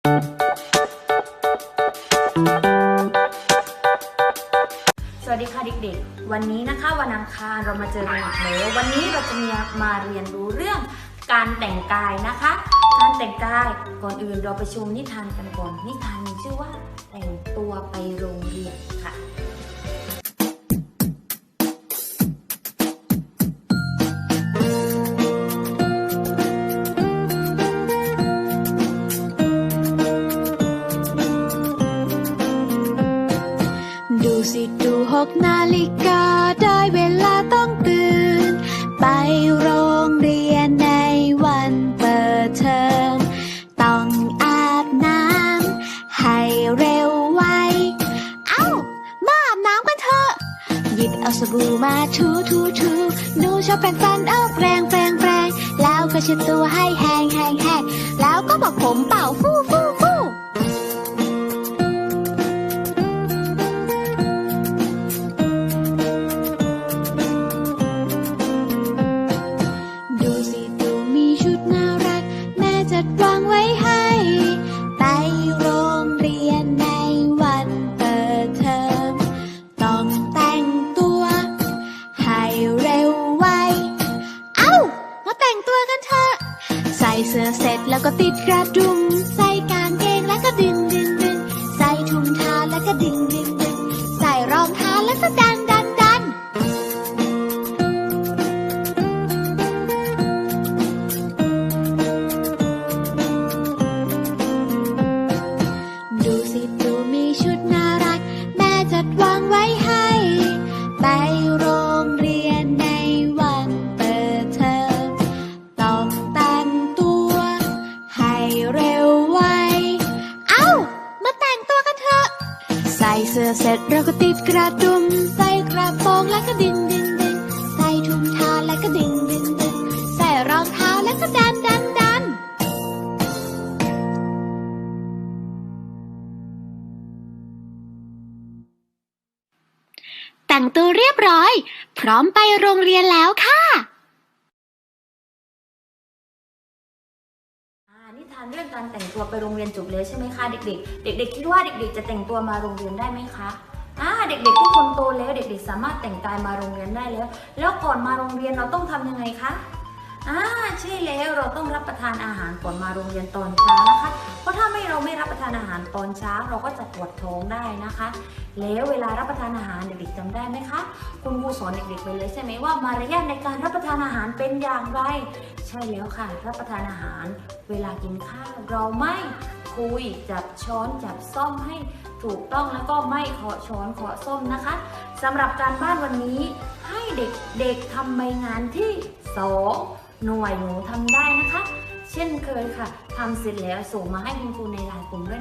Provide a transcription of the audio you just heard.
สวัสดีค่ะเด็กๆ วันนี้นะคะวันอังคารเรามาเจอกันอีกแล้ววันนี้เราจะมีมาเรียนรู้เรื่องการแต่งกายนะคะ การแต่งกายก่อนอื่นเราไปชมนิทานกันก่อนนิทานมีชื่อว่าแต่งตัวไปโรงเรียน สิดูหกนาฬิกาได้เวลาต้องตื่น ไปโรงเรียนในวันเปิดเทอมต้องอาบน้ำให้เร็วไว เอ้า มาอาบน้ำกันเถอะ หยิบเอาสบู่มาถูถูถูหนูชอบแปรงฟันเอาแปรงแปรงแปรงแล้วก็เช็ดตัวให้แห้งแห้งแห้งแล้วก็บอกผมเป่าฟูฟู แล้วก็ติดกระดุม ใส่กางเกงแล้วก็ดึงดึงดึงใส่ถุงเท้าแล้วก็ดึงดึงดึงใส่รองเท้าแล้วก็ดันดันดันดูสิดูมีชุดน่ารั อเสร็จเราก็ติดกระดุมใส่กระโปรงแล้วก็ดึงดึงดึงใส่ถุงเท้าแล้วก็ดึงดึงดึงใส่รองเท้าแล้วก็ดันดันดันแต่งตัวเรียบร้อย พร้อมไปโรงเรียนแล้วค่ะ ทานเรื่องการแต่งตัวไปโรงเรียนจบเลยใช่ไหมคะเด็กๆ เด็ก ๆ คิดว่าเด็กๆ จะแต่งตัวมาโรงเรียนได้ไหมคะอ่าเด็กๆทุกคนโตแล้วเด็กๆ สามารถแต่งกายมาโรงเรียนได้แล้ว แล้วก่อนมาโรงเรียนเราต้องทำยังไงคะอ่าใช่แล้วเราต้องรับประทานอาหารก่อนมาโรงเรียนตอนเช้านะคะ ไม่เราไม่รับประทานอาหารตอนเช้าเราก็จะปวดท้องได้นะคะ แล้วเวลารับประทานอาหารเด็กๆจำได้ไหมคะ คุณครูสอนเด็กๆไปเลยใช่ไหมว่ามารยาทในการรับประทานอาหารเป็นอย่างไร ใช่แล้วค่ะ รับประทานอาหาร เวลากินข้าวเราไม่คุยจับช้อนจับซ่อมให้ถูกต้องแล้วก็ไม่เคาะช้อนเคาะส้อมนะคะสำหรับการบ้านวันนี้ให้เด็กๆทำใบงานที่สองหน่วยหนูทำได้นะคะ เช่นเคยค่ะทำเสร็จแล้วส่งมาให้คุณครูในไลน์กลุ่มด้วย